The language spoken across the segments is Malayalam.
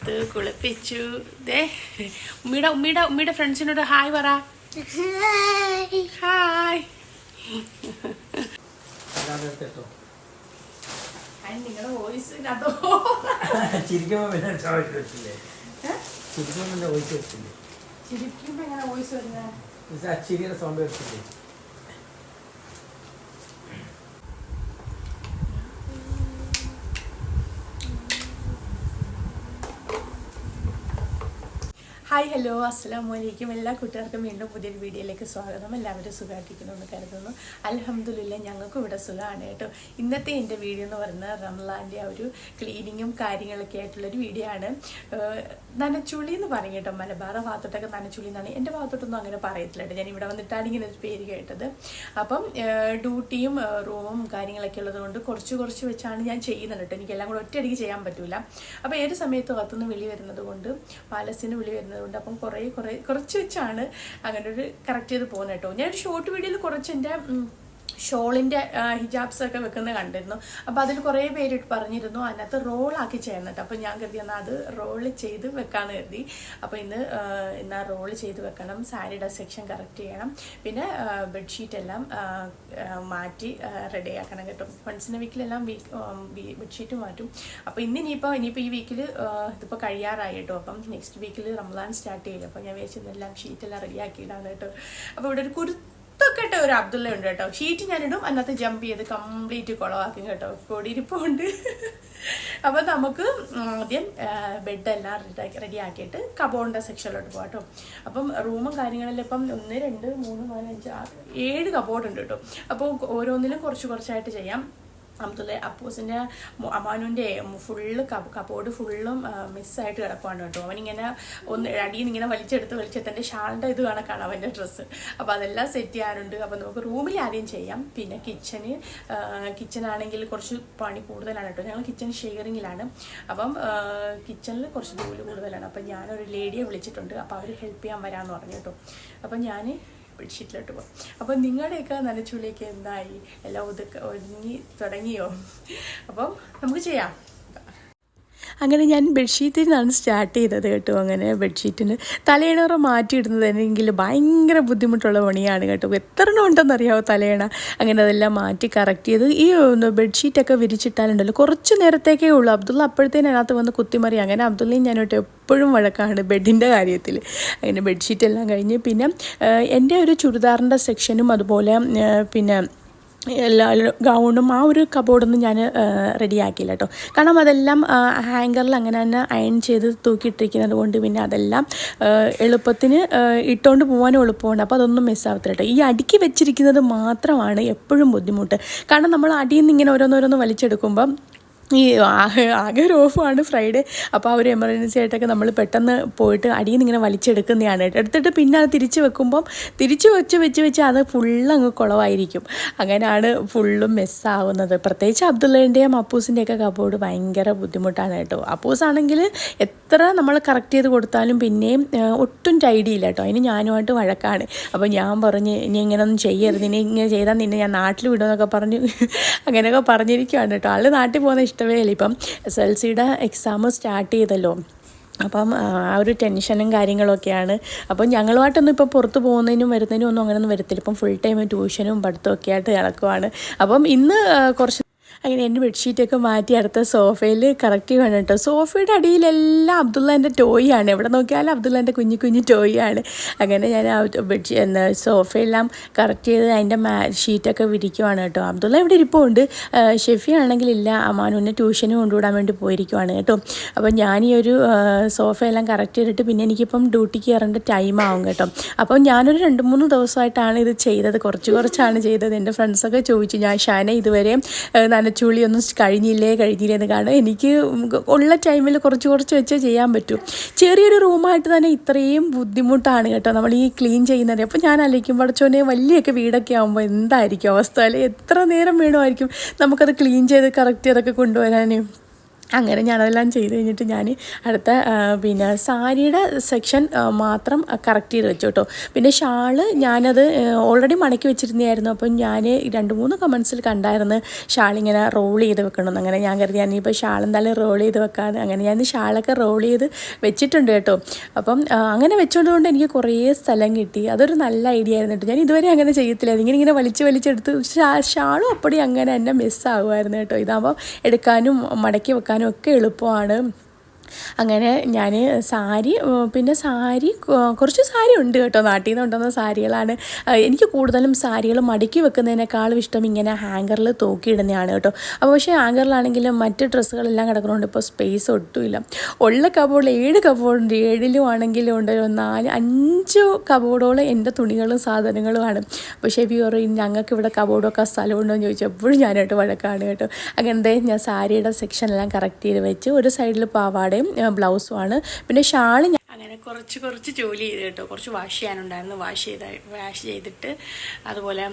കൊടുത്തു കുളിപ്പിച്ചു. ദേ ഉമ്മിയുടെ ഉമ്മിയുടെ ഉമ്മിയുടെ ഫ്രണ്ട്സിനോട് ഹായ് പറ. ഹായ്. നിങ്ങളുടെ വോയിസ് ചിരിക്കുമ്പോ പിന്നെ ചിരിക്കുമ്പോ വോയിസ് ചിരിക്കുമ്പോ എങ്ങനെ വോയിസ് വരുന്നത് ചിരിയുടെ സൗണ്ട് വെച്ചില്ലേ ഹായ് ഹലോ അസ്സാം വലൈക്കും എല്ലാ കൂട്ടുകാർക്കും വീണ്ടും പുതിയൊരു വീഡിയോയിലേക്ക് സ്വാഗതം. എല്ലാവരും എന്ന് കരുതുന്നു. അലഹമ്മദില്ല ഞങ്ങൾക്കും ഇവിടെ സുഖമാണ് കേട്ടോ. ഇന്നത്തെ എന്റെ വീഡിയോ എന്ന് പറയുന്നത് റംലാന്റെ ആ ഒരു ക്ലീനിങ്ങും കാര്യങ്ങളൊക്കെ ആയിട്ടുള്ളൊരു വീഡിയോ ആണ്. നനച്ചുളി എന്ന് പറയും കേട്ടോ. മലബാർ ഭാഗത്തോട്ടൊക്കെ നനച്ചുളി എന്നാണ്. എന്റെ ഭാഗത്തോട്ടൊന്നും അങ്ങനെ പറയത്തില്ല കേട്ടോ. ഞാൻ ഇവിടെ വന്നിട്ടാണ് ഇങ്ങനെ ഒരു പേര് കേട്ടത്. അപ്പം ഡ്യൂട്ടിയും റൂമും കാര്യങ്ങളൊക്കെ ഉള്ളതുകൊണ്ട് കുറച്ച് കുറച്ച് വെച്ചാണ് ഞാൻ ചെയ്യുന്നത് കേട്ടോ. എനിക്കെല്ലാം കൂടെ ഒറ്റയടിക്ക് ചെയ്യാൻ പറ്റില്ല അപ്പോൾ ഏത് സമയത്ത് അകത്തുനിന്ന് വിളി വരുന്നത് കൊണ്ട് പാലസിന് വിളി വരുന്നത് കൊണ്ട് അപ്പം കുറേ കുറേ കുറച്ച് വെച്ചാണ് അങ്ങനെ ഒരു കറക്റ്റ് ചെയ്ത് പോകുന്നത് കേട്ടോ. ഞാനൊരു ഷോർട്ട് വീഡിയോയിൽ കുറച്ച് എന്റെ ഷോളിന്റെ ഹിജാബ്സ് ഒക്കെ വെക്കുന്നത് കണ്ടിരുന്നു. അപ്പോൾ അതിൽ കുറേ പേര് പറഞ്ഞിരുന്നു അതിനകത്ത് റോളാക്കി ചെയ്യുന്നുണ്ട് അപ്പോൾ ഞാൻ കരുതി എന്നാൽ അത് റോൾ ചെയ്ത് വെക്കാമെന്ന് കരുതി. അപ്പോൾ ഇന്ന് ഇന്ന് റോൾ ചെയ്ത് വെക്കണം സാരിയുടെ സെക്ഷൻ കറക്റ്റ് ചെയ്യണം പിന്നെ ബെഡ്ഷീറ്റ് എല്ലാം മാറ്റി റെഡി ആക്കണം കേട്ടോ. ഫ്രണ്ട്സിന്റെ വീക്കിലെല്ലാം വീക്ക് ബെഡ്ഷീറ്റ് മാറ്റും. അപ്പോൾ ഇന്ന് ഇനിയിപ്പോൾ ഇനിയിപ്പോൾ ഈ വീക്കിൽ ഇതിപ്പോൾ കഴിയാറായി കേട്ടോ. അപ്പം നെക്സ്റ്റ് വീക്കിൽ റംസാൻ സ്റ്റാർട്ട് ചെയ്യില്ല? അപ്പോൾ ഞാൻ വിചാരിച്ചതെല്ലാം ഷീറ്റെല്ലാം ആക്കിയിടാന്ന് കേട്ടോ. അപ്പോൾ ഇവിടെ ഒരു കുരു തൊക്കെട്ട് ഒരു അബ്ദുള്ള ഉണ്ട് കേട്ടോ. ഷീറ്റ് ഞാനിടും. അതിനകത്ത് ജമ്പ് ചെയ്ത് കംപ്ലീറ്റ് കുളവാക്കും കേട്ടോ. കൊടിയിരിപ്പുണ്ട് അപ്പോൾ നമുക്ക് ആദ്യം ബെഡെല്ലാം റെഡി റെഡി ആക്കിയിട്ട് കബോണിന്റെ സെക്ഷനിലോട്ട് പോകാം കേട്ടോ. അപ്പം റൂമും കാര്യങ്ങളെല്ലാം ഇപ്പം ഒന്ന് രണ്ട് മൂന്ന് നാല് അഞ്ച് ആറ് ഏഴ് കബോർഡ് ഉണ്ട് കേട്ടോ. അപ്പോൾ ഓരോന്നിലും കുറച്ച് കുറച്ചായിട്ട് ചെയ്യാം. അബ്ദുള്ള അപ്പൂസിന്റെ അമാനുവിന്റെ ഫുള്ള് കപ്പോട് ഫുള്ളും മിസ്സായിട്ട് കിടക്കുവാണ് കേട്ടോ. അവനിങ്ങനെ ഒന്ന് അടിയിൽ ഇങ്ങനെ വലിച്ചെടുത്ത് വലിച്ചെടുത്ത് എന്റെ ഷാളിന്റെ ഇത് കണക്കാണ് അവന്റെ ഡ്രസ്സ് അപ്പോൾ അതെല്ലാം സെറ്റ് ചെയ്യാറുണ്ട്. അപ്പോൾ നമുക്ക് റൂമിൽ ആദ്യം ചെയ്യാം. പിന്നെ കിച്ചന് കിച്ചനാണെങ്കിൽ കുറച്ച് പണി കൂടുതലാണ് കേട്ടോ. ഞങ്ങൾ കിച്ചൺ ഷെയറിങ്ങിലാണ് അപ്പം കിച്ചണിൽ കുറച്ച് ജോലി കൂടുതലാണ്. അപ്പം ഞാനൊരു ലേഡിയെ വിളിച്ചിട്ടുണ്ട്. അപ്പോൾ അവർ ഹെൽപ്പ് ചെയ്യാൻ വരാമെന്ന് പറഞ്ഞു കേട്ടോ. അപ്പം ഞാൻ ബെഡ്ഷീറ്റിലോട്ട് പോകും അപ്പോൾ നിങ്ങളുടെയൊക്കെ നനച്ചുള്ളിലേക്ക് എന്തായി? എല്ലാം ഒതുക്ക ഒതുങ്ങി തുടങ്ങിയോ? അപ്പം നമുക്ക് ചെയ്യാം. അങ്ങനെ ഞാൻ ബെഡ്ഷീറ്റിൽ നിന്നാണ് സ്റ്റാർട്ട് ചെയ്തത് കേട്ടോ അങ്ങനെ ബെഡ്ഷീറ്റിന്. തലയിണറ മാറ്റിയിടുന്നതെങ്കിൽ ഭയങ്കര ബുദ്ധിമുട്ടുള്ള പണിയാണ് കേട്ടോ. എത്ര എണ്ണം ഉണ്ടെന്നറിയാമോ തലയിണ? അങ്ങനെ അതെല്ലാം മാറ്റി കറക്റ്റ് ചെയ്ത് ഈ ബെഡ്ഷീറ്റൊക്കെ വിരിച്ചിട്ടാലുണ്ടല്ലോ കുറച്ച് നേരത്തേക്കേ ഉള്ളൂ. അബ്ദുള്ള അപ്പോഴത്തേനും അതിനകത്ത് വന്ന് കുത്തിമറി. അങ്ങനെ അബ്ദുള്ളയും ഞാനോട്ട് എപ്പോഴും വഴക്കാണ് ബെഡിന്റെ കാര്യത്തിൽ. അങ്ങനെ ബെഡ്ഷീറ്റ് എല്ലാം കഴിഞ്ഞ് പിന്നെ എന്റെ ഒരു ചുരിദാറിന്റെ സെക്ഷനും അതുപോലെ പിന്നെ എല്ലാ ഗൗണും ആ ഒരു കബോർഡൊന്നും ഞാൻ റെഡിയാക്കിയില്ല കേട്ടോ കാരണം അതെല്ലാം ഹാങ്കറിൽ അങ്ങനെ തന്നെ അയൺ ചെയ്ത് തൂക്കിയിട്ടിരിക്കുന്നത് കൊണ്ട് പിന്നെ അതെല്ലാം എളുപ്പത്തിന് ഇട്ടുകൊണ്ട് പോകാനും എളുപ്പമുണ്ട് അപ്പോൾ അതൊന്നും മിസ്സാവത്തില്ല കേട്ടോ ഈ അടുക്കി വെച്ചിരിക്കുന്നത് മാത്രമാണ് എപ്പോഴും ബുദ്ധിമുട്ട്. കാരണം നമ്മൾ അടിയിൽ നിന്ന് ഇങ്ങനെ ഓരോന്നോരോന്ന് വലിച്ചെടുക്കുമ്പം ഈ ആകെ ആകെ ഒരു ഓഫാണ് ഫ്രൈഡേ. അപ്പോൾ ആ ഒരു എമർജൻസി ആയിട്ടൊക്കെ നമ്മൾ പെട്ടെന്ന് പോയിട്ട് അടിയിൽ നിന്ന് ഇങ്ങനെ വലിച്ചെടുക്കുന്നതാണ്. എടുത്തിട്ട് പിന്നെ അത് തിരിച്ച് വെക്കുമ്പം തിരിച്ച് വെച്ച് വെച്ച് വെച്ച് അത് ഫുള്ള് അങ്ങ് കുളമായിരിക്കും അങ്ങനെയാണ് ഫുള്ളും മെസ്സാവുന്നത് പ്രത്യേകിച്ച് അബ്ദുള്ളേന്റെയും അപ്പൂസിന്റെയൊക്കെ കബോർഡ് ഭയങ്കര ബുദ്ധിമുട്ടാണ് കേട്ടോ. അപ്പൂസാണെങ്കിൽ എത്ര നമ്മൾ കറക്റ്റ് ചെയ്ത് കൊടുത്താലും പിന്നെയും ഒട്ടും ടൈഡി ഇല്ല കേട്ടോ. അതിന് ഞാനുമായിട്ട് വഴക്കാണ്. അപ്പോൾ ഞാൻ പറഞ്ഞ് ഇനി ഇങ്ങനൊന്നും ചെയ്യരുത്. ഇനി ഇങ്ങനെ ചെയ്താൽ നിന്നെ ഞാൻ നാട്ടിൽ വിടുമെന്നൊക്കെ പറഞ്ഞു അങ്ങനെയൊക്കെ പറഞ്ഞിരിക്കുകയാണ് കേട്ടോ. ആൾ നാട്ടിൽ പോകുന്ന ഇല്ല ഇപ്പം എസ് എൽ സിയുടെ എക്സാം സ്റ്റാർട്ട് ചെയ്തല്ലോ. അപ്പം ആ ഒരു ടെൻഷനും കാര്യങ്ങളൊക്കെയാണ്. അപ്പം ഞങ്ങളുമായിട്ടൊന്നും ഇപ്പം പുറത്ത് പോകുന്നതിനും വരുന്നതിനും ഒന്നും അങ്ങനെയൊന്നും വരത്തില്ല. ഇപ്പം ഫുൾ ടൈം ട്യൂഷനും പഠിത്തമൊക്കെ ആയിട്ട് നടക്കുവാണ്. അപ്പം ഇന്ന് കുറച്ച് അങ്ങനെ എന്റെ ബെഡ്ഷീറ്റൊക്കെ മാറ്റി അടുത്ത സോഫയിൽ കറക്റ്റ് വേണം കേട്ടോ. സോഫയുടെ അടിയിലെല്ലാം അബ്ദുള്ളന്റെ ടോയാണ് എവിടെ നോക്കിയാലും അബ്ദുള്ളന്റെ കുഞ്ഞു കുഞ്ഞു ടോയാണ് അങ്ങനെ ഞാൻ ബെഡ്ഷീ എന്താ സോഫയെല്ലാം കറക്റ്റ് ചെയ്ത് അതിന്റെ മാ ഷീറ്റൊക്കെ വിരിക്കുവാണ് കേട്ടോ. അബ്ദുള്ള ഇവിടെ ഇരിപ്പുണ്ട്. ഷെഫി ആണെങ്കിലില്ല അമാനുവിനെ ട്യൂഷന് കൊണ്ടുവിടാൻ വേണ്ടി പോയിരിക്കുവാണ് കേട്ടോ. അപ്പോൾ ഞാൻ ഈ ഒരു സോഫയെല്ലാം കറക്റ്റ് ചെയ്തിട്ട് പിന്നെ എനിക്കിപ്പം ഡ്യൂട്ടിക്ക് കയറേണ്ട ടൈം ആവും കേട്ടോ. അപ്പോൾ ഞാനൊരു രണ്ട് മൂന്ന് ദിവസമായിട്ടാണ് ഇത് ചെയ്തത്. കുറച്ച് കുറച്ചാണ് ചെയ്തത്. എന്റെ ഫ്രണ്ട്സൊക്കെ ചോദിച്ചു ഞാൻ ഷാന ഇതുവരെ ആ, നനച്ചുള്ളിയൊന്നും കഴിഞ്ഞില്ലേ കഴിഞ്ഞില്ലേ എന്ന് കാരണം എനിക്ക് ഉള്ള ടൈമിൽ കുറച്ച് കുറച്ച് വെച്ചേ ചെയ്യാൻ പറ്റും. ചെറിയൊരു റൂമായിട്ട് തന്നെ ഇത്രയും ബുദ്ധിമുട്ടാണ് കേട്ടോ നമ്മൾ ഈ ക്ലീൻ ചെയ്യുന്നത്. അപ്പോൾ ഞാൻ അലയ്ക്കും പടച്ചോനെ വലിയൊക്കെ വീടൊക്കെ ആകുമ്പോൾ എന്തായിരിക്കും അവസ്ഥ? അല്ലെ എത്ര നേരം വേണമായിരിക്കും നമുക്കത് ക്ലീൻ ചെയ്ത് കറക്റ്റ് ചെയ്തൊക്കെ കൊണ്ടുവരാൻ അങ്ങനെ ഞാനതെല്ലാം ചെയ്ത് കഴിഞ്ഞിട്ട് ഞാൻ അടുത്ത പിന്നെ സാരിയുടെ സെക്ഷൻ മാത്രം കറക്റ്റ് ചെയ്ത് വെച്ചു കേട്ടോ. പിന്നെ ഷാൾ ഞാനത് ഓൾറെഡി മടക്കി വെച്ചിരുന്നതായിരുന്നു. അപ്പം ഞാൻ രണ്ട് മൂന്ന് കമൻസിൽ കണ്ടായിരുന്നു ഷാളിങ്ങനെ റോൾ ചെയ്ത് വെക്കണമെന്ന് അങ്ങനെ ഞാൻ കരുതി ഞാനിപ്പോൾ ഷാൾ എന്തായാലും റോൾ ചെയ്ത് വെക്കാമെന്ന് അങ്ങനെ ഞാൻ ഷാളൊക്കെ റോൾ ചെയ്ത് വെച്ചിട്ടുണ്ട് കേട്ടോ. അപ്പം അങ്ങനെ വെച്ചുകൊണ്ട് എനിക്ക് കുറേ സ്ഥലം കിട്ടി. അതൊരു നല്ല ഐഡിയ ആയിരുന്നു കേട്ടോ. ഞാൻ ഇതുവരെ അങ്ങനെ ചെയ്യത്തില്ല. ഇങ്ങനെ ഇങ്ങനെ വലിച്ച് വലിച്ചെടുത്ത് ഷാളും അപ്പടി അങ്ങനെ തന്നെ മിസ്സാകുമായിരുന്നു കേട്ടോ. ഇതാകുമ്പോൾ എടുക്കാനും മടക്കി വെക്കാനും ഒക്കെ എളുപ്പമാണ്. അങ്ങനെ ഞാൻ സാരി പിന്നെ സാരി കുറച്ച് സാരി ഉണ്ട് കേട്ടോ നാട്ടിൽ നിന്ന് കൊണ്ടുവന്ന സാരികളാണ്. എനിക്ക് കൂടുതലും സാരികൾ മടക്കി വെക്കുന്നതിനേക്കാളും ഇഷ്ടം ഇങ്ങനെ ഹാങ്കറിൽ തൂക്കിയിടുന്നതാണ് കേട്ടോ. അപ്പോൾ പക്ഷേ ഹാങ്കറിലാണെങ്കിലും മറ്റ് ഡ്രസ്സുകളെല്ലാം കിടക്കുന്നതുകൊണ്ട് ഇപ്പോൾ സ്പേസ് ഒട്ടുമില്ല. ഉള്ള കബോർഡിൽ ഏഴ് കബോർഡുണ്ട് ഏഴിലും ആണെങ്കിലും ഉണ്ട്. നാല് അഞ്ച് കബോർഡോളം എന്റെ തുണികളും സാധനങ്ങളുമാണ്. അപ്പോൾ ഷെബി പറയും ഞങ്ങൾക്ക് ഇവിടെ കബോർഡൊക്കെ സ്ഥലമുണ്ടോ? എന്ന് ചോദിച്ചു എപ്പോഴും ഞാനായിട്ട് വഴക്കാണ് കേട്ടോ. അങ്ങനത്തെ ഞാൻ സാരിയുടെ സെക്ഷനെല്ലാം കറക്റ്റ് ചെയ്ത് വെച്ച് ഒരു സൈഡിൽ പാവാടയും ബ്ലൗസുമാണ്. പിന്നെ ഷാൾ അങ്ങനെ കുറച്ച് കുറച്ച് ജോലി ചെയ്ത് കേട്ടോ. കുറച്ച് വാഷ് ചെയ്യാനുണ്ടായിരുന്നു. വാഷ് ചെയ്ത വാഷ് ചെയ്തിട്ട് അതുപോലെ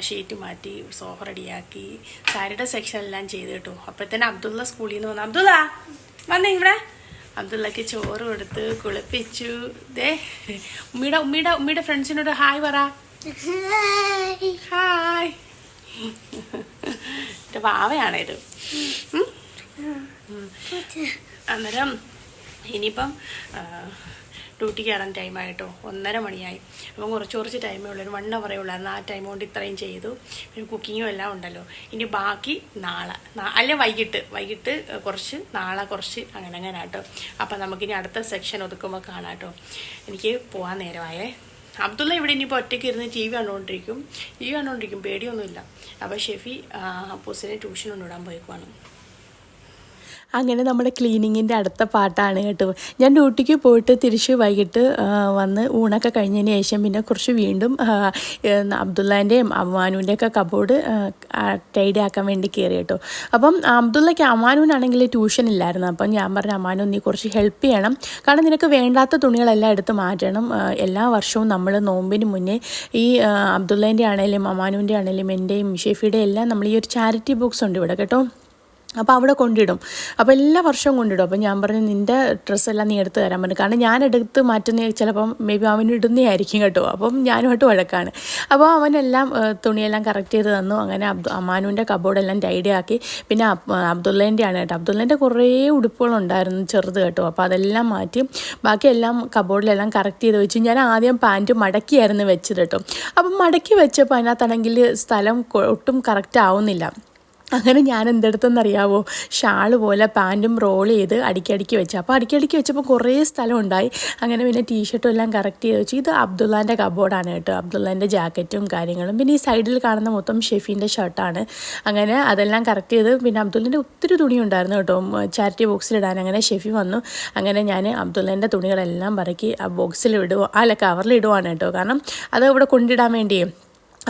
ഷീറ്റ് മാറ്റി സോഫ റെഡിയാക്കി സാരിയുടെ സെക്ഷൻ എല്ലാം ചെയ്ത് കേട്ടോ. അപ്പോഴത്തേന് അബ്ദുള്ള സ്കൂളിൽ നിന്ന് വന്നു. അബ്ദുള്ള വന്നേ ഇവിടെ. അബ്ദുള്ളക്ക് ചോറ് കൊടുത്ത് കുളിപ്പിച്ചു. ദേ ഉമ്മിയുടെ ഉമ്മിയുടെ ഉമ്മിയുടെ ഫ്രണ്ട്സിനോട് ഹായ് പറ. ഹായ്. വാവയാണേത്. അന്നേരം ഇനിയിപ്പം ഡ്യൂട്ടിക്ക് ഡ്യൂട്ടി കയറാൻ ടൈമായിട്ടോ ഒന്നര മണിയായി. അപ്പം കുറച്ച് കുറച്ച് ടൈമേ ഉള്ളൂ ഒരു വൺ അവറേ ഉള്ളായിരുന്നു ആ ടൈം കൊണ്ട് ഇത്രയും ചെയ്തു. പിന്നെ കുക്കിങ്ങും എല്ലാം ഉണ്ടല്ലോ. ഇനി ബാക്കി നാളെ. അല്ലെ വൈകിട്ട്. വൈകിട്ട് കുറച്ച് നാളെ കുറച്ച് അങ്ങനെ അങ്ങനെ കേട്ടോ അപ്പം നമുക്കിനി അടുത്ത സെക്ഷൻ ഒതുക്കുമ്പോൾ കാണാം കേട്ടോ. എനിക്ക് പോകാൻ നേരമായേ. അബ്ദുള്ള ഇവിടെ ഇനിയിപ്പോൾ ഒറ്റയ്ക്ക് ഇരുന്ന് ടി വി കണ്ടുകൊണ്ടിരിക്കും ടി വി കണ്ടുകൊണ്ടിരിക്കും പേടിയൊന്നുമില്ല. അപ്പോൾ ഷെഫി അപ്പൂസിനെ ട്യൂഷൻ കൊണ്ടുവിടാൻ പോയിക്കുവാണ്. അങ്ങനെ നമ്മുടെ ക്ലീനിങ്ങിന്റെ അടുത്ത പാട്ടാണ് കേട്ടോ. ഞാൻ ഡ്യൂട്ടിക്ക് പോയിട്ട് തിരിച്ച് വൈകിട്ട് വന്ന് ഊണൊക്കെ കഴിഞ്ഞതിന് ശേഷം പിന്നെ കുറച്ച് വീണ്ടും അബ്ദുള്ളേന്റെയും അമ്മാനുവിന്റെയൊക്കെ കബോർഡ് ടൈഡി ആക്കാൻ വേണ്ടി കയറി കേട്ടോ. അപ്പം അബ്ദുള്ളയ്ക്ക് അമ്മാനുവിനാണെങ്കിൽ ട്യൂഷൻ ഇല്ലായിരുന്നു. അപ്പം ഞാൻ പറഞ്ഞു അമ്മാനു നീ കുറച്ച് ഹെൽപ്പ് ചെയ്യണം. കാരണം നിനക്ക് വേണ്ടാത്ത തുണികളെല്ലാം എടുത്ത് മാറ്റണം. എല്ലാ വർഷവും നമ്മൾ നോമ്പിന് മുന്നേ ഈ അബ്ദുള്ളേന്റെ ആണെങ്കിലും അമ്മാനുവിന്റെ ആണെങ്കിലും എന്റെയും ഷെഫിയുടെ എല്ലാം നമ്മൾ ഈ ഒരു ചാരിറ്റി ബോക്സ് ഉണ്ട് ഇവിടെ കേട്ടോ. അപ്പോൾ അവിടെ കൊണ്ടിടും. അപ്പോൾ എല്ലാ വർഷവും കൊണ്ടിടും. അപ്പോൾ ഞാൻ പറഞ്ഞു നിന്റെ ഡ്രസ്സെല്ലാം നീ എടുത്ത് തരാൻ പറഞ്ഞു. കാരണം ഞാൻ എടുത്ത് മാറ്റുന്ന ചിലപ്പം മേ ബി അവൻ ഇടുന്നതായിരിക്കും കേട്ടോ. അപ്പം ഞാനുമായിട്ട് വഴക്കാണ്. അപ്പോൾ അവനെല്ലാം തുണിയെല്ലാം കറക്റ്റ് ചെയ്ത് തന്നു. അങ്ങനെ അബ്ദു അമാനുവിന്റെ കബോർഡെല്ലാം ആക്കി. പിന്നെ അബ്- അബ്ദുള്ളേന്റെ ആണ് കേട്ടോ. അബ്ദുള്ളേന്റെ കുറേ ഉടുപ്പുകളുണ്ടായിരുന്നു ചെറുത് കേട്ടോ. അപ്പോൾ അതെല്ലാം മാറ്റി ബാക്കി എല്ലാം കബോർഡിലെല്ലാം കറക്റ്റ് ചെയ്ത് വെച്ചു ഞാൻ ആദ്യം പാന്റ് മടക്കിയായിരുന്നു വെച്ചത് കേട്ടോ. അപ്പം മടക്കി വെച്ചപ്പോൾ അതിനകത്താണെങ്കിൽ സ്ഥലം ഒട്ടും കറക്റ്റ് ആവുന്നില്ല. അങ്ങനെ ഞാൻ എന്തെടുത്തെന്നറിയാവോ ഷാൾ പോലെ പാന്റും റോൾ ചെയ്ത് അടിക്കടിക്ക് വെച്ചു. അപ്പോൾ അടിക്കടിക്ക് വെച്ചപ്പോൾ കുറേ സ്ഥലം ഉണ്ടായി അങ്ങനെ പിന്നെ ടീഷർട്ടും എല്ലാം കറക്റ്റ് ചെയ്ത് വെച്ചു. ഇത് അബ്ദുള്ളാന്റെ കബോർഡാണ് കേട്ടോ. അബ്ദുള്ളാന്റെ ജാക്കറ്റും കാര്യങ്ങളും. പിന്നെ ഈ സൈഡിൽ കാണുന്ന മൊത്തം ഷെഫീന്റെ ഷർട്ടാണ് അങ്ങനെ അതെല്ലാം കറക്റ്റ് ചെയ്ത് പിന്നെ അബ്ദുള്ളിന്റെ ഒത്തിരി തുണി ഉണ്ടായിരുന്നു കേട്ടോ. ചാരിറ്റി ബോക്സിലിടാൻ അങ്ങനെ ഷെഫി വന്നു. അങ്ങനെ ഞാൻ അബ്ദുള്ളന്റെ തുണികളെല്ലാം പറക്കി ആ ബോക്സിൽ ഇടുക അല്ല കവറിൽ ഇടുവാണ് കേട്ടോ. കാരണം അത് ഇവിടെ കൊണ്ടിടാൻ വേണ്ടിയേ.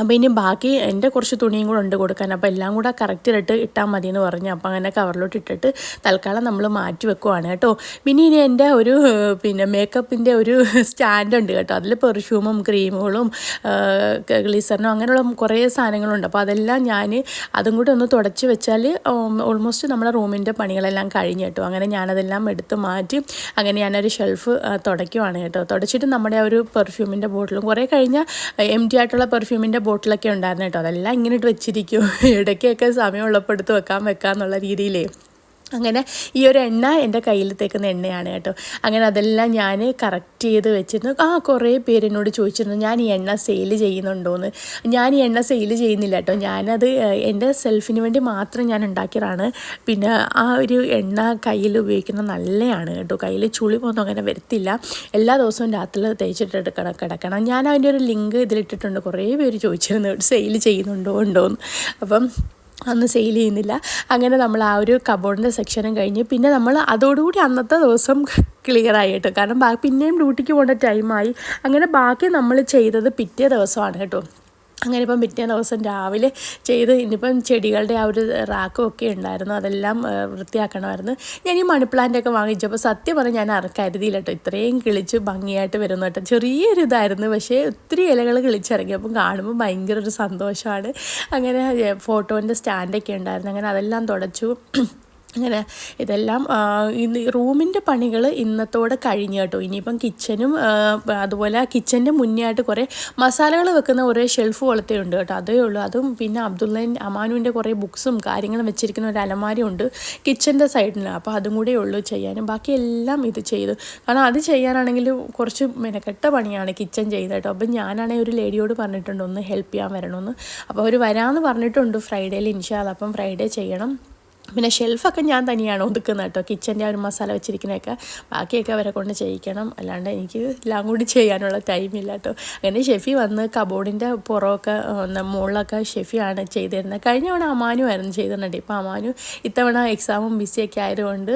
അപ്പോൾ ഇനി ബാക്കി എന്റെ കുറച്ച് തുണിയും കൂടെ ഉണ്ട് കൊടുക്കാൻ. അപ്പോൾ എല്ലാം കൂടെ കറക്റ്റിലിട്ട് ഇട്ടാൽ മതി എന്ന് പറഞ്ഞു. അപ്പോൾ അങ്ങനെ കവറിലോട്ട് ഇട്ടിട്ട് തൽക്കാലം നമ്മൾ മാറ്റി വെക്കുവാണ് കേട്ടോ. പിന്നെ ഇനി എന്റെ ഒരു പിന്നെ മേക്കപ്പിന്റെ ഒരു സ്റ്റാൻഡ് ഉണ്ട് കേട്ടോ. അതിൽ പെർഫ്യൂമും ക്രീമുകളും ഗ്ലീസറിനും അങ്ങനെയുള്ള കുറേ സാധനങ്ങളുണ്ട്. അപ്പോൾ അതെല്ലാം ഞാൻ അതും കൂടെ ഒന്ന് തുടച്ച് വെച്ചാൽ ഓൾമോസ്റ്റ് നമ്മുടെ റൂമിന്റെ പണികളെല്ലാം കഴിഞ്ഞ് കേട്ടോ. അങ്ങനെ ഞാനതെല്ലാം എടുത്ത് മാറ്റി അങ്ങനെ ഞാനൊരു ഷെൽഫ് തുടയ്ക്കുവാണ് കേട്ടോ. തുടച്ചിട്ട് നമ്മുടെ ഒരു പെർഫ്യൂമിന്റെ ബോട്ടിലും കുറേ കഴിഞ്ഞാൽ എം ആയിട്ടുള്ള പെർഫ്യൂമിന്റെ ബോട്ടിലൊക്കെ ഉണ്ടായിരുന്നു കേട്ടോ അതെല്ലാം ഇങ്ങനെ ഇട്ട് വെച്ചിരിക്കും. ഇടയ്ക്കൊക്കെ സമയമുള്ളപ്പോൾ എടുത്ത് വെക്കാൻ വെക്കാന്നുള്ള രീതിയിലേ. അങ്ങനെ ഈ ഒരു എണ്ണ എന്റെ കയ്യിൽ തേക്കുന്ന എണ്ണയാണ് കേട്ടോ. അങ്ങനെ അതെല്ലാം ഞാൻ കറക്റ്റ് ചെയ്ത് വെച്ചിരുന്നു. ആ കുറേ പേര് എന്നോട് ചോദിച്ചിരുന്നു ഞാൻ ഈ എണ്ണ സെയിൽ ചെയ്യുന്നുണ്ടോയെന്ന് ഞാൻ ഈ എണ്ണ സെയിൽ ചെയ്യുന്നില്ല കേട്ടോ. ഞാനത് എന്റെ സെൽഫിന് വേണ്ടി മാത്രം ഞാൻ ഉണ്ടാക്കിയതാണ്. പിന്നെ ആ ഒരു എണ്ണ കയ്യിൽ ഉപയോഗിക്കുന്നത് നല്ലതാണ് കേട്ടോ. കയ്യിൽ ചുളിവൊന്നും അങ്ങനെ വരത്തില്ല. എല്ലാ ദിവസവും രാത്രി തേച്ചിട്ട് എടുക്കണം കിടക്കണം. ഞാൻ അതിന്റെ ഒരു ലിങ്ക് ഇതിലിട്ടിട്ടുണ്ട്. കുറേ പേര് ചോദിച്ചിരുന്നു സെയിൽ ചെയ്യുന്നുണ്ടോ ഉണ്ടോയെന്ന് അപ്പം അന്ന് സെയിൽ ചെയ്യുന്നില്ല. അങ്ങനെ നമ്മൾ ആ ഒരു കബോർഡിന്റെ സെക്ഷനും കഴിഞ്ഞ് പിന്നെ നമ്മൾ അതോടുകൂടി അന്നത്തെ ദിവസം ക്ലിയർ ആയി കേട്ടോ. കാരണം പിന്നെയും ഡ്യൂട്ടിക്ക് പോകേണ്ട ടൈമായി അങ്ങനെ ബാക്കി നമ്മൾ ചെയ്തത് പിറ്റേ ദിവസമാണ് കേട്ടോ. അങ്ങനെ ഇപ്പം പിറ്റേ ദിവസം രാവിലെ ചെയ്ത് ഇനിയിപ്പം ചെടികളുടെ ആ ഒരു റാക്കും ഒക്കെ ഉണ്ടായിരുന്നു അതെല്ലാം വൃത്തിയാക്കണമായിരുന്നു. ഞാൻ ഈ മണി പ്ലാന്റ് ഒക്കെ വാങ്ങിച്ചപ്പോൾ സത്യം പറഞ്ഞാൽ ഞാൻ അറക്കരുതിയില്ല കേട്ടോ ഇത്രയും കിളിച്ച് ഭംഗിയായിട്ട് വരുന്നു കേട്ടോ. ചെറിയൊരു ഇതായിരുന്നു പക്ഷേ ഒത്തിരി ഇലകൾ കിളിച്ചിറങ്ങിയപ്പം കാണുമ്പോൾ ഭയങ്കര ഒരു സന്തോഷമാണ്. അങ്ങനെ ഫോട്ടോന്റെ സ്റ്റാൻഡൊക്കെ ഉണ്ടായിരുന്നു. അങ്ങനെ അതെല്ലാം തുടച്ചു. അങ്ങനെ ഇതെല്ലാം ഇന്ന് റൂമിന്റെ പണികൾ ഇന്നത്തോടെ കഴിഞ്ഞു കേട്ടോ. ഇനിയിപ്പം കിച്ചനും അതുപോലെ കിച്ചന്റെ മുന്നേ ആയിട്ട് കുറേ മസാലകൾ വെക്കുന്ന കുറേ ഷെൽഫ് പോലത്തെ ഉണ്ട് കേട്ടോ. അതേ ഉള്ളൂ. അതും പിന്നെ അബ്ദുള്ള അമാനുവിന്റെ കുറേ ബുക്സും കാര്യങ്ങളും വെച്ചിരിക്കുന്ന ഒരു അലമാരി ഉണ്ട് കിച്ചന്റെ സൈഡിൽ അപ്പോൾ അതും കൂടെ ഉള്ളൂ ചെയ്യാനും. ബാക്കി എല്ലാം ഇത് ചെയ്തു. കാരണം അത് ചെയ്യാനാണെങ്കിൽ കുറച്ച് മെനക്കെട്ട പണിയാണ് കിച്ചൻ ചെയ്ത് കേട്ടോ. അപ്പം ഞാനാണെങ്കിൽ ഒരു ലേഡിയോട് പറഞ്ഞിട്ടുണ്ട് ഒന്ന് ഹെൽപ്പ് ചെയ്യാൻ വരണമെന്ന്. അപ്പോൾ അവർ വരാമെന്ന് പറഞ്ഞിട്ടുണ്ട് ഫ്രൈഡേയിൽ ഇൻഷാല്ല അപ്പം ഫ്രൈഡേ ചെയ്യണം. പിന്നെ ഷെൽഫൊക്കെ ഞാൻ തന്നെയാണ് ഒതുക്കുന്നത് കേട്ടോ. കിച്ചന്റെ ആ ഒരു മസാല വെച്ചിരിക്കുന്നതൊക്കെ. ബാക്കിയൊക്കെ അവരെ കൊണ്ട് ചെയ്യിക്കണം. അല്ലാണ്ട് എനിക്ക് എല്ലാം കൂടി ചെയ്യാനുള്ള ടൈമില്ല കേട്ടോ. അങ്ങനെ ഷെഫി വന്ന് കബോർഡിന്റെ പുറമൊക്കെ മുകളിലൊക്കെ ഷെഫിയാണ് ചെയ്തിരുന്നത്. കഴിഞ്ഞ തവണ അമാനു ആയിരുന്നു ചെയ്തിട്ടുണ്ട് ഇപ്പോൾ അമാനു ഇത്തവണ എക്സാമും ബിസിയൊക്കെ ആയതുകൊണ്ട്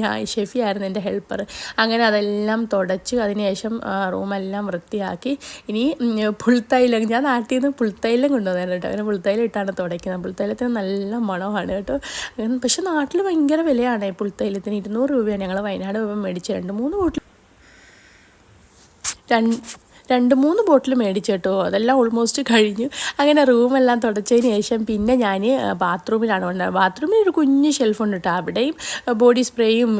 ഞാൻ ഷെഫി ആയിരുന്നു എന്റെ ഹെൽപ്പർ അങ്ങനെ അതെല്ലാം തുടച്ച്. അതിനുശേഷം റൂമെല്ലാം വൃത്തിയാക്കി. ഇനി പുൽത്തൈലം ഞാൻ നാട്ടിൽ നിന്ന് പുൽത്തൈലം കൊണ്ടുവന്നായിരുന്നു കേട്ടോ. അങ്ങനെ പുൽത്തൈലം ഇട്ടാണ് തുടയ്ക്കുന്നത്. പുൽത്തൈലത്തിന് നല്ല മണമാണ് കേട്ടോ. പക്ഷെ നാട്ടിൽ ഭയങ്കര വിലയാണ്. പുൽത്തൈലത്തിന് ഇരുന്നൂറ് രൂപയാണ് ഞങ്ങൾ വയനാട് പോയപ്പോൾ മേടിച്ച് രണ്ട് മൂന്ന് ബോട്ടിൽ രണ്ട് രണ്ട് മൂന്ന് ബോട്ടിൽ മേടിച്ചു കേട്ടോ അതെല്ലാം ഓൾമോസ്റ്റ് കഴിഞ്ഞു. അങ്ങനെ റൂമെല്ലാം തുടച്ചതിന് ശേഷം പിന്നെ ഞാൻ ബാത്റൂമിലാണ് കൊണ്ടത് ബാത്റൂമിൽ ഒരു കുഞ്ഞ് ഷെൽഫുണ്ട് കേട്ടോ അവിടെയും ബോഡി സ്പ്രേയും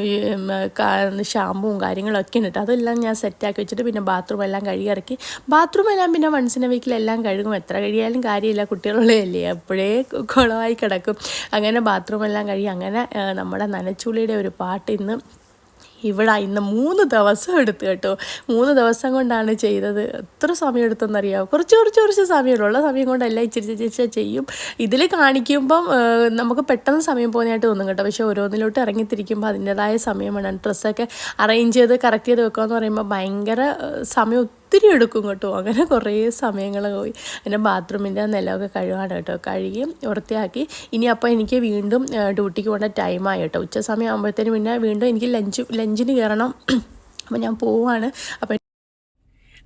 ഷാമ്പുവും കാര്യങ്ങളൊക്കെ ഉണ്ട് കേട്ടോ അതെല്ലാം ഞാൻ സെറ്റാക്കി വെച്ചിട്ട് പിന്നെ ബാത്റൂം എല്ലാം കഴുകി ഇറക്കി. ബാത്റൂം എല്ലാം പിന്നെ വൺസിനെ വീക്കിൽ എല്ലാം കഴുകും. എത്ര കഴിയാലും കാര്യമില്ല. കുട്ടികളുള്ളതല്ലേ അപ്പോഴേ കുളമായി കിടക്കും. അങ്ങനെ ബാത്റൂം എല്ലാം കഴുകി അങ്ങനെ നമ്മുടെ നനച്ചുള്ളിയുടെ ഒരു പാട്ട് ഇന്ന് ഇവിടെ ഇന്ന് മൂന്ന് ദിവസം എടുത്തു കേട്ടോ. മൂന്ന് ദിവസം കൊണ്ടാണ് ചെയ്തത്. എത്ര സമയം എടുത്തെന്നറിയാമോ കുറച്ച് കുറച്ച് കുറച്ച് സമയമുള്ളൂ. ഉള്ള സമയം കൊണ്ട് എല്ലാം ഇച്ചിരി ഇച്ചിരി ചെയ്യും. ഇതിൽ കാണിക്കുമ്പം നമുക്ക് പെട്ടെന്ന് സമയം പോകുന്നതായിട്ട് തോന്നും കേട്ടോ. പക്ഷേ ഓരോന്നിലോട്ട് ഇറങ്ങിത്തിരിക്കുമ്പോൾ അതിന്റെതായ സമയം വേണം ഡ്രസ്സൊക്കെ അറേഞ്ച് ചെയ്ത് കറക്റ്റ് ചെയ്ത് വെക്കുക എന്ന് പറയുമ്പോൾ ഭയങ്കര സമയം ഒത്തിരി എടുക്കും കേട്ടോ. അങ്ങനെ കുറേ സമയങ്ങൾ പോയി. എന്റെ ബാത്റൂമിന്റെ നിലമൊക്കെ കഴുകാണ് കേട്ടോ. കഴുകി വൃത്തിയാക്കി. ഇനി അപ്പോൾ എനിക്ക് വീണ്ടും ഡ്യൂട്ടിക്ക് പോകേണ്ട ടൈമായി കേട്ടോ. ഉച്ച സമയം ആകുമ്പോഴത്തേന് പിന്നെ വീണ്ടും എനിക്ക് ലഞ്ച് ലഞ്ചിന് കയറണം. അപ്പോൾ ഞാൻ പോവാണ്. അപ്പം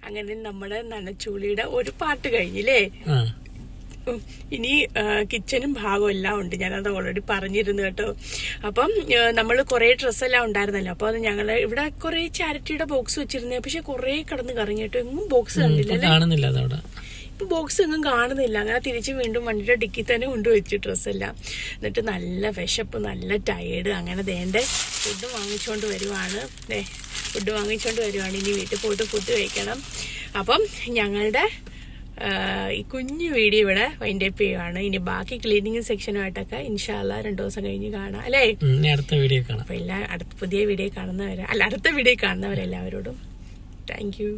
അങ്ങനെ നമ്മുടെ നനച്ചൂളിയുടെ ഒരു പാട്ട് കഴിഞ്ഞില്ലേ. ഇനി കിച്ചനും ഭാഗവും എല്ലാം ഉണ്ട്. ഞാനത് ഓൾറെഡി പറഞ്ഞിരുന്നു കേട്ടോ. അപ്പം നമ്മൾ കുറേ ഡ്രസ്സെല്ലാം ഉണ്ടായിരുന്നല്ലോ. അപ്പോൾ അത് ഞങ്ങൾ ഇവിടെ കുറേ ചാരിറ്റിയുടെ ബോക്സ് വെച്ചിരുന്നേ. പക്ഷെ കുറേ കിടന്ന് കറങ്ങി കേട്ടോ. എങ്ങും ബോക്സ് കണ്ടില്ല ഇപ്പൊ ബോക്സ് ഒന്നും കാണുന്നില്ല. അങ്ങനെ തിരിച്ച് വീണ്ടും വണ്ടിയുടെ ഡിക്കി തന്നെ കൊണ്ടുവച്ചു ഡ്രസ്സെല്ലാം എന്നിട്ട് നല്ല വിശപ്പ് നല്ല ടയേർഡ് അങ്ങനെ ദേണ്ട ഫുഡ് വാങ്ങിച്ചുകൊണ്ട് വരുവാണ്. ഫുഡ് വാങ്ങിച്ചുകൊണ്ട് വരുവാണ്. ഇനി വീട്ടിൽ പോയിട്ട് ഫുഡ് കഴിക്കണം. അപ്പം ഞങ്ങളുടെ ഈ കുഞ്ഞു വീഡിയോ ഇവിടെ വൈൻഡ് അപ്പ് ചെയ്യുവാണ്. ഇനി ബാക്കി ക്ലീനിങ് സെക്ഷനുമായിട്ടൊക്കെ ഇൻഷാല്ല രണ്ടു ദിവസം കഴിഞ്ഞ് കാണാം അല്ലേ? അടുത്ത വീഡിയോ കാണാം. അപ്പൊ എല്ലാ അടുത്ത പുതിയ വീഡിയോ കാണുന്നവരെ അല്ല അടുത്ത വീഡിയോ കാണുന്നവരെല്ലാവരോടും താങ്ക് യു